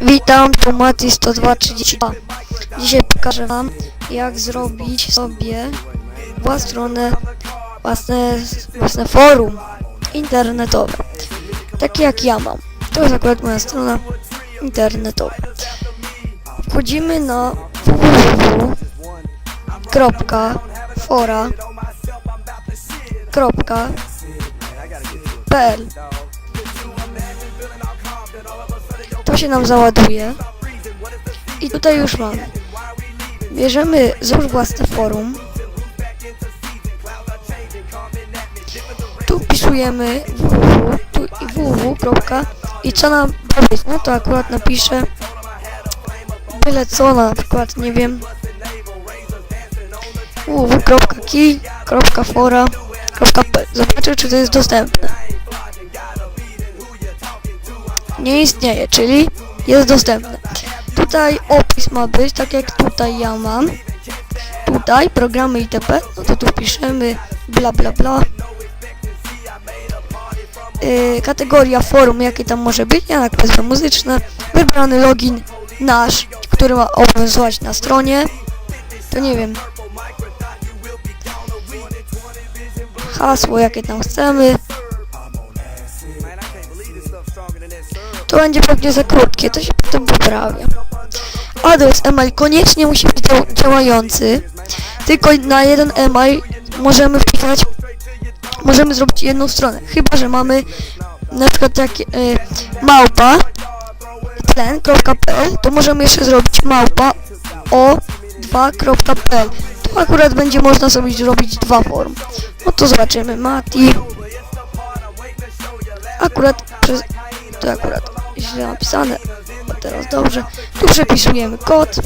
Witam, tu Mati 10232. Dzisiaj pokażę wam jak zrobić sobie stronę, własne, własne forum internetowe. Takie jak ja mam. To jest akurat moja strona internetowa. Wchodzimy na www.fora.pl To się nam załaduje. I tutaj już mamy. Bierzemy złóż własne forum. Tu wpisujemy www i www. I co nam powiedz? No to akurat napiszę byle co na przykład, nie wiem www.key.fora.pl Zobaczę czy to jest dostępne. Nie istnieje, czyli jest dostępne. Tutaj opis ma być, tak jak tutaj ja mam. Tutaj programy itp. No to tu piszemy bla bla bla. Yy, kategoria forum, jakie tam może być, ja nakreślę muzyczne. Wybrany login nasz, który ma obowiązywać na stronie. To nie wiem. Hasło, jakie tam chcemy. To będzie pewnie za krótkie, to się potem poprawia. Adres email koniecznie musi być dział- działający. Tylko na jeden email możemy wpisać, możemy zrobić jedną stronę. Chyba, że mamy na przykład jak y, małpa tlen.pl, to możemy jeszcze zrobić małpa o2.pl. Tu akurat będzie można sobie zrobić dwa form. No to zobaczymy. Mati. Akurat przez to akurat źle napisane, a teraz dobrze. Tu przepisujemy kod.